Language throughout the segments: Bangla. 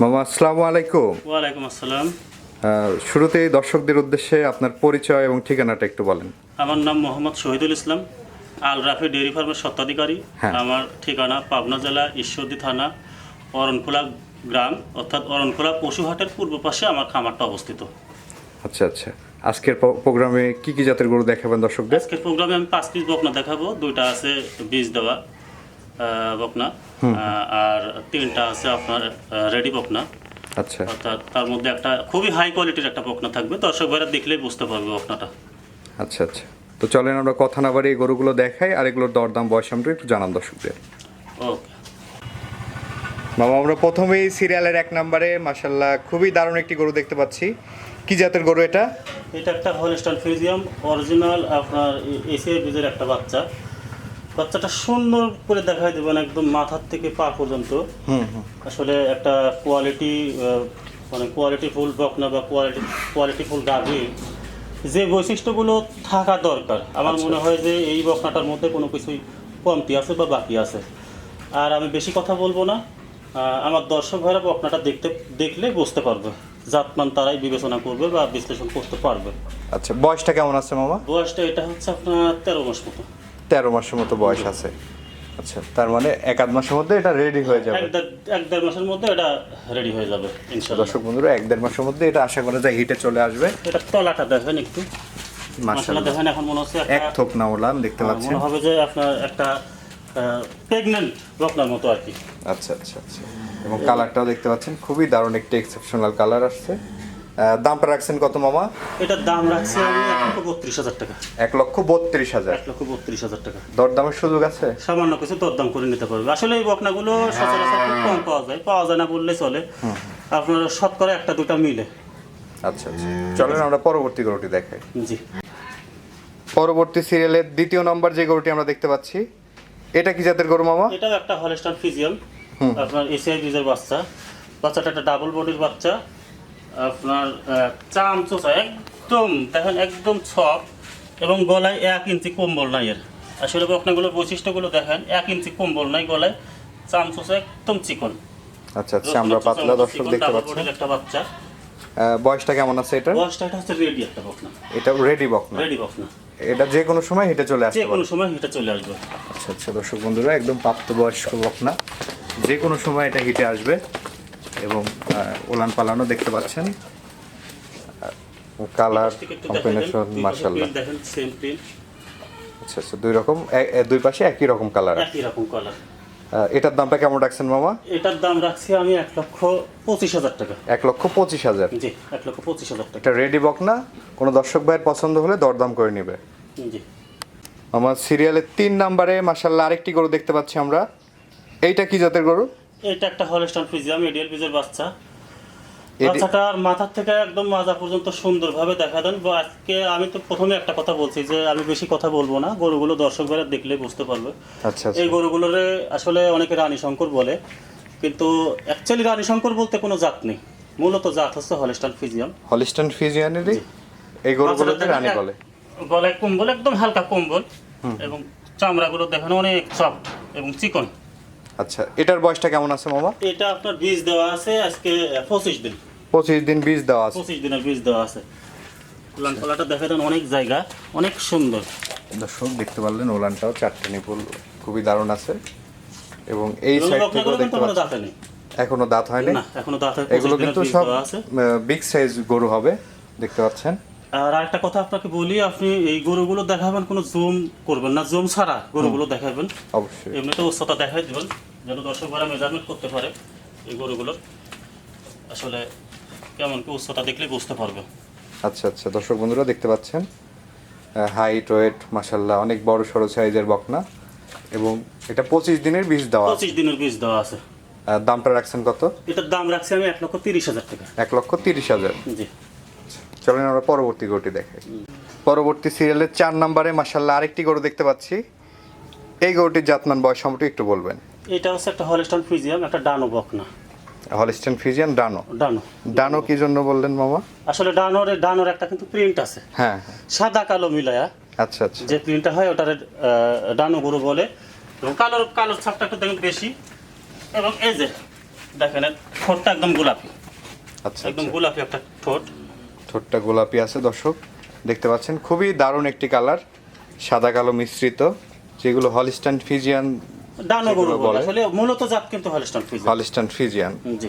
মামা আসসালামু আলাইকুম। ওয়ালাইকুম আসসালাম। আহ, শুরুতেই দর্শকদের উদ্দেশ্যে আপনার পরিচয় এবং ঠিকানাটা একটু বলেন। আমার নাম মোহাম্মদ শহীদুল ইসলাম আল রাফি ডেয়ারি ফার্মের স্বত্বাধিকারী। হ্যাঁ। আমার ঠিকানা পাবনা জেলা ঈশ্বরদী থানা অরণখোলা গ্রাম অর্থাৎ অরণখোলা পশুহাটের পূর্ব পাশে আমার খামারটা অবস্থিত। আচ্ছা আচ্ছা। আজকের প্রোগ্রামে কি কি জাতের গরু দেখাবেন দর্শকদের? আজকের প্রোগ্রামে আমি পাঁচ পিস বকনা দেখাবো দুইটা আছে বীজ দেওয়া। বকনা। আর তিনটা আছে আপনার রেডি বকনা। আচ্ছা। অর্থাৎ তার মধ্যে একটা খুবই হাই কোয়ালিটির একটা বকনা থাকবে। দর্শক ভাইরা দেখলেই বুঝতে পারবে বকনাটা। আচ্ছা আচ্ছা। তো চলেন আমরা কথা না বাড়ি এই গরুগুলো দেখাই আর এগুলোর দরদাম বয়স আমরা একটু জানান দর্শকদের। ওকে মামা আমরা প্রথমেই সিরিয়ালের এক নম্বরে মাসাল্লাহ খুবই দারুণ একটি গরু দেখতে পাচ্ছি। কি জাতের গরু এটা? এটা একটা হলস্টান ফিজিয়াম অরিজিনাল আপনার এসিআই বীজের একটা বাচ্চা। বাচ্চাটা সুন্দর করে দেখাই দেবেন একদম মাথার থেকে পা পর্যন্ত। আসলে একটা কোয়ালিটি মানে কোয়ালিটি ফুল বকনা বা কোয়ালিটি কোয়ালিটি ফুল গাভি যে বৈশিষ্ট্যগুলো থাকা দরকার। আমার মনে হয় যে এই বকনাটার মধ্যে কোনো কিছুই কমতি আছে বা বাকি আছে। আর আমি বেশি কথা বলব না। আমার দর্শক ভাইরা বকনাটা দেখতে দেখলে বুঝতে পারবে। জাতমান তারাই বিবেচনা করবে বা বিশ্লেষণ করতে পারবে। আচ্ছা বয়সটা কেমন আছে মামা? বয়সটা এটা হচ্ছে আপনার তেরো মাস মতো। তেরো মাসের মতো বয়স আছে। আচ্ছা তার মানে এক আধ মাসের মধ্যে এটা রেডি হয়ে যাবে। এক দেড়- মাসের মধ্যে এটা রেডি হয়ে যাবে দর্শক বন্ধুরা এক দেড় মাসের মধ্যে এটা আশা করা যায় হিটে চলে আসবে। এটা তলাটা দেখেন একটু। মাসালা দেখেন এখন মনে হচ্ছে এক থোক না ওলাম দেখতে পাচ্ছেন? মনে হবে যে আপনার একটা প্রেগনেন্ট বকনার মতো আর কি। আচ্ছা আচ্ছা আচ্ছা। এবং কালারটাও দেখতে পাচ্ছেন খুবই দারুণ একটা এক্সেপশনাল কালার আসছে। দামটা রাখছেন কত মামা? এটার দাম রাখছি আমি এক লক্ষ বত্রিশ হাজার টাকা। এক লক্ষ বত্রিশ হাজার। এক লক্ষ বত্রিশ হাজার টাকা। দরদামের সুযোগ আছে? সামান্য কিছু দরদাম করে নিতে পারবে। আসলে এই বকনাগুলো সচরাচর খুব কম পাওয়া যায়। পাওয়া যায় না বললে চলে। আপনার শতকরা একটা দুটা মিলে। আচ্ছা আচ্ছা। চলেন আমরা পরবর্তী গরুটি দেখাই। জি। পরবর্তী সিরিয়ালের দ্বিতীয় নম্বর যে গরুটি আমরা দেখতে পাচ্ছি এটা কি জাতের গরু মামা? এটাও একটা হলস্টান ফিজিয়াম। আপনার এসিআই বীজের বাচ্চা। বাচ্চাটা একটা ডাবল বডির বাচ্চা। আপনার চাম চোষা একদম দেখেন একদম ছক এবং গলায় এক ইঞ্চি কম্বল নাই এর। আসলে বকনাগুলোর বৈশিষ্ট্যগুলো দেখেন এক ইঞ্চি কম্বল নাই গলায় চাম চোষা একদম চিকন। আচ্ছা আচ্ছা আমরা পাতলা দর্শক দেখতে পাচ্ছি। একটা বাচ্চা। বয়সটা কেমন আছে এটা বয়সটা এটা হচ্ছে রেডি একটা বকনা। এটা রেডি বক না রেডি বকনা। এটা যে কোনো সময় হেঁটে চলে যে কোনো সময় এটা চলে আসবে। আচ্ছা আচ্ছা দর্শক বন্ধুরা একদম প্রাপ্তবয়স্ক বকনা। যে কোনো সময় এটা হিটে আসবে। এবং ওলান পালানো দেখতে পাচ্ছেন। কালার কম্বিনেশন মার্শাল্লাহ দেখেন সেম প্রিন্ট আচ্ছা আচ্ছা দুই রকম দুই পাশে একই রকম কালার। একই রকম কালার। এটার দামটা কেমন রাখছেন মামা? এটার দাম রাখছি আমি এক লক্ষ পঁচিশ হাজার টাকা। এক লক্ষ পঁচিশ হাজার। জি এক লক্ষ পঁচিশ হাজার টাকা। এটা রেডি বকনা কোনো দর্শক ভাইয়ের পছন্দ হলে দরদাম করে নেবে। জি। আমার সিরিয়ালের তিন নাম্বারে মার্শাল্লাহ আরেকটি গরু দেখতে পাচ্ছি আমরা। এইটা কি জাতের গরু? এটা একটা হলস্টান ফিজিয়াম এডিয়াল বীজের বাচ্চা। বাচ্চাটার মাথার থেকে একদম মাজা পর্যন্ত সুন্দরভাবে দেখা দেন। বা আজকে আমি তো প্রথমে একটা কথা বলছি যে আমি বেশি কথা বলব না। গরুগুলো দর্শক ভাইরা দেখলে বুঝতে পারবে। আচ্ছা আচ্ছা। এই গরুগুলোরে আসলে অনেকে রানী শঙ্কর বলে। কিন্তু অ্যাকচুয়ালি রানী শঙ্কর বলতে কোনো জাত নেই। মূলত জাত হচ্ছে হলস্টান ফিজিয়াম হলিস্টান ফিজিয়ানেরই এই গরুগুলোতে রানী বলে। গলায় কম্বল একদম হালকা কম্বল এবং চামড়াগুলো দেখেন অনেক সফট এবং চিকন। আচ্ছা এটার বয়সটা কেমন আছে মামা? এটা আপনার বীজ দেওয়া আছে আজকে পঁচিশ দিন। পঁচিশ দিন বীজ দেওয়া আছে। পঁচিশ দিনের বীজ দেওয়া আছে। উলান দেখা দেন অনেক জায়গা অনেক সুন্দর। দর্শক দেখতে পারলেন ওলানটাও চারটে নিপুল খুবই দারুণ আছে। এবং এই সাইড থেকেও দেখতে পাচ্ছেন। এখনও দাঁত হয়নি? না এখনও দাঁতে এগুলো কিন্তু সব আছে। বিগ সাইজ গরু হবে দেখতে পাচ্ছেন। আর আরেকটা কথা আপনাকে বলি আপনি এই গরুগুলো দেখাবেন কোনো জুম করবেন না। জুম ছাড়া গরুগুলো দেখাবেন। অবশ্যই। এমনিতে উচ্চতা দেখাই দেবেন যেন দর্শকরা মেজারমেন্ট করতে পারে এই গরুগুলোর আসলে কেমন কি উচ্চতা দেখলে বুঝতে পারবে। আচ্ছা আচ্ছা। দর্শক বন্ধুরা দেখতে পাচ্ছেন? হাইট ওয়েট মাসাল্লাহ অনেক বড় সড়ো সাইজের বকনা। এবং এটা পঁচিশ দিনের বীজ দেওয়া পঁচিশ দিনের বীজ দেওয়া আছে। দামটা রাখছেন কত? এটার দাম রাখছি আমি এক লক্ষ তিরিশ হাজার টাকা। এক লক্ষ তিরিশ হাজার। জি। চলেন আমরা পরবর্তী গরুটি দেখাই পরবর্তী সিরিয়ালের চার নম্বরে মাসাল্লাহ আরেকটি গরু দেখতে পাচ্ছি। এই গরুটির জাতমান বয়স সম্পর্কে একটু বলবেন। এটা হচ্ছে একটা হলস্টন ফিজিয়াম একটা ডানো বকনা। হলিস্টেন ফিজিয়ান ডানো ডানো ডানো কি জন্য বললেন মামা? আসলে ডানোর ডানোর একটা কিন্তু প্রিন্ট আছে। হ্যাঁ হ্যাঁ। সাদা কালো মিলায়া। আচ্ছা আচ্ছা। যে প্রিন্টটা হয় ওটার ডানো গরু বলে। এবং কালোর কালোর ছাপটা একটু দেখুন বেশি। এবং এই যে দেখেন ঠোঁটটা একদম গোলাপি। আচ্ছা একদম আচ্ছা। গোলাপি একটা ঠোঁট। ঠোঁটটা গোলাপি আছে দর্শক। দেখতে পাচ্ছেন খুবই দারুণ একটি কালার সাদা কালো মিশ্রিত যেগুলো হলিস্টান ফিজিয়ান মূলত জাত কিন্তু হলিস্টান ফ্রিজ হলিস্টান ফিজিয়ান জি।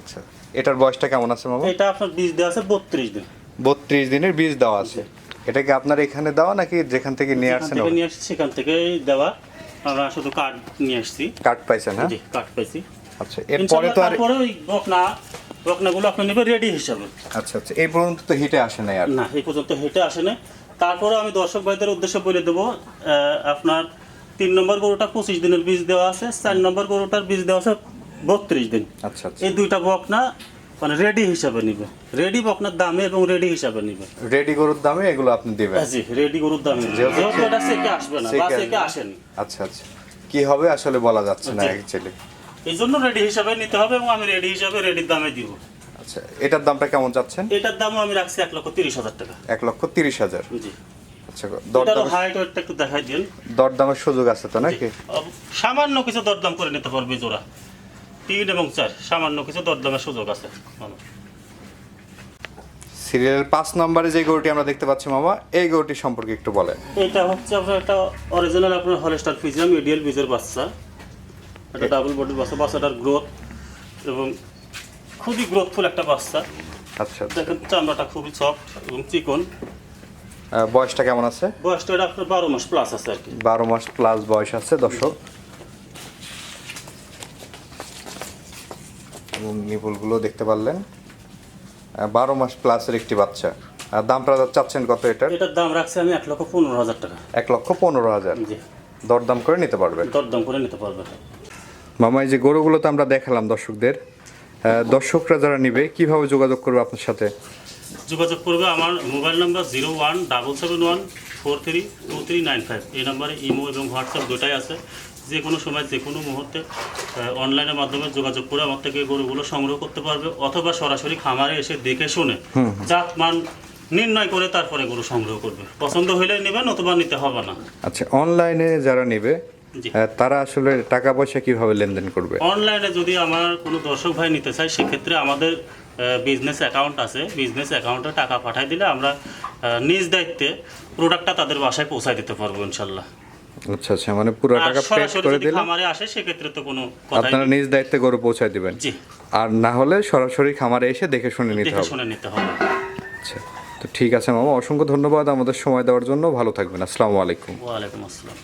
আচ্ছা এটার বয়সটা কেমন আছে মামা? এটা আপনার বীজ দেওয়া আছে বত্রিশ দিন। বত্রিশ দিনের বীজ দেওয়া আছে। এটা কি আপনার এখানে দেওয়া নাকি যেখান থেকে নিয়ে আসছেন নিয়ে আসছি সেখান থেকেই দেওয়া। আমরা শুধু কার্ড নিয়ে আসছি। কার্ড পাইছেন হ্যাঁ? জি কার্ড পাইছি। আচ্ছা এরপরে তো আর তারপরে ওই বকনা বকনাগুলো আপনি নেবেন রেডি হিসাবে। আচ্ছা আচ্ছা এই পর্যন্ত তো হিটে আসে নাই আর। না এই পর্যন্ত হেঁটে আসে না তারপরে আমি দর্শক ভাইদের উদ্দেশ্যে বলে দেবো আপনার তিন নম্বর গরুটা পঁচিশ দিনের বীজ দেওয়া আছে চার নম্বর গরুটার বীজ দেওয়া আছে বত্রিশ দিন। আচ্ছা আচ্ছা। এই দুইটা বকনা মানে রেডি হিসাবে নিবে। রেডি বকনার দামে এবং রেডি হিসাবে নিবে। রেডি গরুর দামে এগুলো আপনি দিবেন। জি রেডি গরুর দামে। যেহেতু- এটা সেকে আসবে না বা সেকে আসেনি। আচ্ছা আচ্ছা। কি হবে আসলে বলা যাচ্ছে না। অ্যাকচুয়ালি এই জন্য রেডি হিসাবে নিতে হবে এবং আমি রেডি হিসাবে রেডির দামে দিব। আচ্ছা এটার দামটা কেমন চাচ্ছেন? এটার দামও আমি রাখছি এক লক্ষ তিরিশ হাজার টাকা। এক লক্ষ তিরিশ হাজার। জি। আচ্ছা দরদাম হাইট ওয়েটটা একটু দেখাই দিন। দরদামের সুযোগ আছে তো নাকি? সামান্য কিছু দরদাম করে নিতে পারবে জোড়া। তিন এবং চার সামান্য কিছু দরদামের সুযোগ আছে। সিরিয়ালের পাঁচ নম্বরে যে গরুটি আমরা দেখতে পাচ্ছি মামা এই গরুটি সম্পর্কে একটু বলেন। এটা হচ্ছে আপনার একটা অরিজিনাল আপনার হলস্টার ফিজিয়াম মিডিয়াল বীজের বাচ্চা। এটা ডাবল বডির বাচ্চা বাচ্চাটার গ্রোথ এবং খুবই গ্রোথফুল একটা বাচ্চা। আচ্ছা। দেখেন চামড়াটা খুবই সফট এবং চিকন। বয়সটা কেমন আছে? বয়সটা এটা আপনার বারো মাস প্লাস আছে আর কি। বারো মাস প্লাস বয়স আছে দর্শক। এবং নিপুলগুলো দেখতে পারলেন। বারো মাস প্লাসের একটি বাচ্চা। আর দামটা চাচ্ছেন কত এটার? এটার দাম রাখছি আমি এক লক্ষ পনেরো হাজার টাকা। এক লক্ষ পনেরো হাজার। দরদাম করে নিতে পারবেন। দরদাম করে নিতে পারবে মামা এই যে গরুগুলো তো আমরা দেখালাম দর্শকদের দর্শকরা যারা নিবে কীভাবে যোগাযোগ করবে আপনার সাথে? যোগাযোগ করবে আমার mobile number zero one double seven one four three two three nine five. এই নাম্বারে ইমো এবং হোয়াটসঅ্যাপ দুটাই আছে। যে কোনো সময় যে কোনো মুহূর্তে অনলাইনের মাধ্যমে যোগাযোগ করে আমার থেকে গরুগুলো সংগ্রহ করতে পারবে অথবা সরাসরি খামারে এসে দেখে শুনে জাত মান নির্ণয় করে তারপরে গরু সংগ্রহ করবে। পছন্দ হইলে নেবেন অথবা নিতে হবে না। আচ্ছা অনলাইনে যারা নেবে তারা আসলে টাকা পয়সা কীভাবে লেনদেন করবে? অনলাইনে যদি আমার কোনো দর্শক ভাই নিতে চায় সেক্ষেত্রে আমাদের বিজনেস অ্যাকাউন্ট আছে। বিজনেস অ্যাকাউন্টে টাকা পাঠাই দিলে আমরা নিজ দায়িত্বে প্রোডাক্টটা তাদের বাসায় পৌঁছায় দিতে পারব ইনশাল্লাহ। আচ্ছা আচ্ছা মানে পুরো টাকা পেড করে দিলে খামারে আসে সেক্ষেত্রে তো কোনো আপনারা নিজ দায়িত্বে গরু পৌঁছায় দিবেন। জি। আর না হলে সরাসরি খামারে এসে দেখে শুনে নিতে দেখে হবে। শুনে নিতে হবে। আচ্ছা তো ঠিক আছে মামা অসংখ্য ধন্যবাদ আমাদের সময় দেওয়ার জন্য। ভালো থাকবেন। আসসালামু আলাইকুম। ওয়ালাইকুম আসসালাম।